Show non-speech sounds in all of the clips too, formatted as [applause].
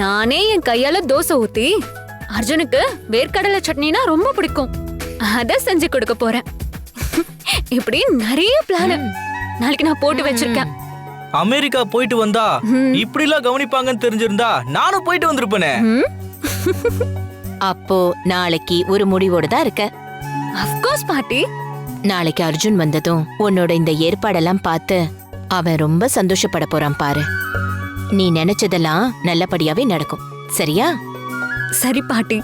நானே என் கையால தோசை ஊத்தி அர்ஜுனுக்கு வேர்க்கடலை சட்னினா ரொம்ப பிடிக்கும். அத செஞ்சு கொடுக்க போறேன். [laughs] இப்படி நிறைய பிளான் நாளைக்கு நான் போட்டு வச்சிருக்கேன். அமெரிக்கா போயிட்டு வந்தா இப்படிலாம் கவனிப்பாங்கன்னு தெரிஞ்சிருந்தா நானும் போயிட்டு வந்திருப்பேனே. [laughs] அப்போ நாளைக்கு ஒரு முடிவோட தான் இருக்க. அஃப்கோர்ஸ் பாட்டி. நாளைக்கு அர்ஜுன் வந்ததும் உன்னோட இந்த ஏற்பாடெல்லாம் பார்த்து அவன் ரொம்ப சந்தோஷப்பட போறான் பாரு. நீ நினைச்சதெல்லாம் நல்லபடியாவே நடக்கும். சரியா? சரி பாட்டி.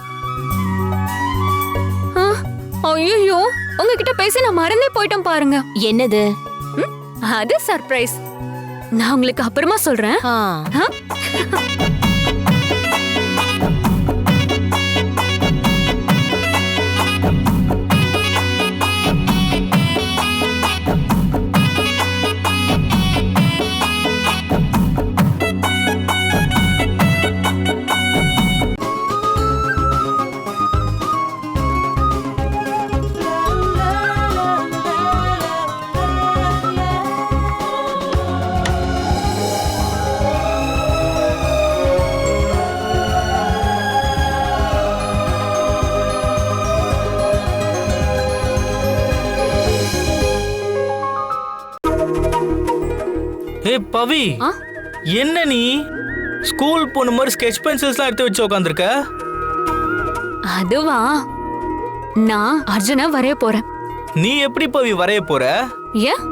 ஐயோ உங்ககிட்ட பேசி நான் மறந்தே போயிட்டேன் பாருங்க. என்னது? அது சர்ப்ரைஸ். நான் உங்களுக்கு அப்புறமா சொல்றேன். ஆ, ஆ? ஏ பவி. ஆ? என்ன நீ? ஸ்கூல் போன மாதிரி ஸ்கெட்ச் பென்சில்ஸ்லாம் எடுத்து வச்சு உட்காந்துருக்க அதுவா? நான் அர்ஜுன வரைய போறேன். நீ எப்படி பவி வரைய போற? ஏன்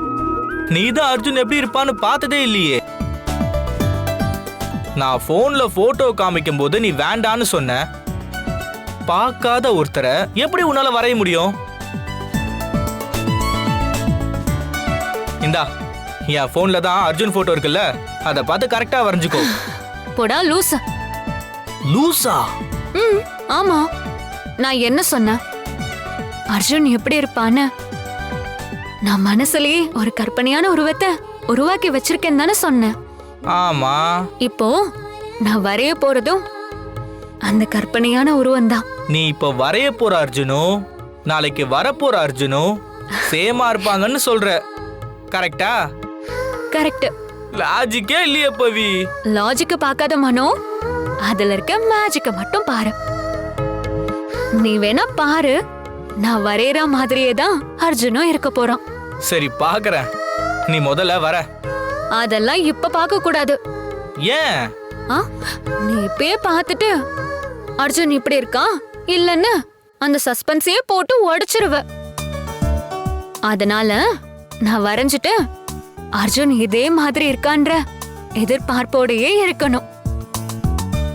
நீ தான் அர்ஜுன் எப்படி இருப்பான்னு பார்த்ததே இல்லையே. நான் போன்ல போட்டோ காமிக்கும் போது நீ வேண்டான்னு சொன்ன. பார்க்காத ஒருத்தரை எப்படி உன்னால வரைய முடியும்? இந்தா என் போன்ல தான் அர்ஜுன் போட்டோ இருக்குல்ல? அதை பார்த்து கரெக்டா வரைஞ்சுக்கோ. போடா லூசா. லூசா? ம் ஆமா. நான் என்ன சொன்னேன்? அர்ஜுன் எப்படி இருப்பான்னு? நான் மனசுலயே ஒரு கற்பனையான உருவத்தை உருவாக்கி வச்சிருக்கேன்னு தானே சொன்னேன். ஆமா. இப்போ நான் வரைய போறதும் அந்த கற்பனையான உருவம்தான் நீ இப்ப வரைய போற அர்ஜுனும் நாளைக்கு வரப்போற அர்ஜுனும் சேமா இருப்பாங்கன்னு சொல்ற. கரெக்டா கரெக்ட். லாஜிக்கே இல்லையே பவி. லாஜிக்க பார்க்காத மனோ அதுல இருக்க மேஜிக்க மட்டும் பாரு. நீ வேணா பாரு நான் வரையற மாதிரியே தான் அர்ஜுனும் இருக்க போறான். சரி பாக்குறேன். நீ முதல்ல வர. அதெல்லாம் இப்ப பார்க்க கூடாது. ஏன்? ஆ? நீ இப்பயே பார்த்துட்டு அர்ஜுன் இப்படி இருக்கான் இல்லன்னு அந்த சஸ்பென்ஸையே போட்டு உடைச்சிருவ அதனால நான் வரைஞ்சிட்டு அர்ஜுன் இதே மாதிரி இருக்கான்ற எதிர்பார்ப்போடையே இருக்கணும்.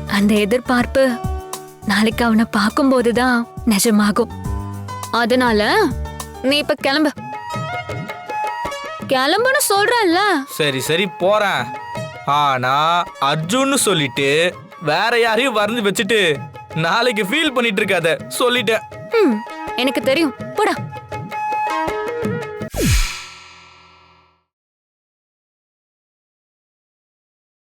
அந்த எதிர்பார்ப்பு நாளைக்கு அவனை பார்க்கும்போதுதான் நிஜமாகும். அதனால நீ இப்ப கிளம்பு. கிளம்புன்னு சொல்றல்ல? சரி சரி போறேன். ஆனா அர்ஜுன்னு சொல்லிட்டு வேற யாரையும் வரைஞ்சு வச்சுட்டு நாளைக்கு ஃபீல் பண்ணிட்டு இருக்காத. சொல்லிட்டேன். எனக்கு தெரியும். போடா.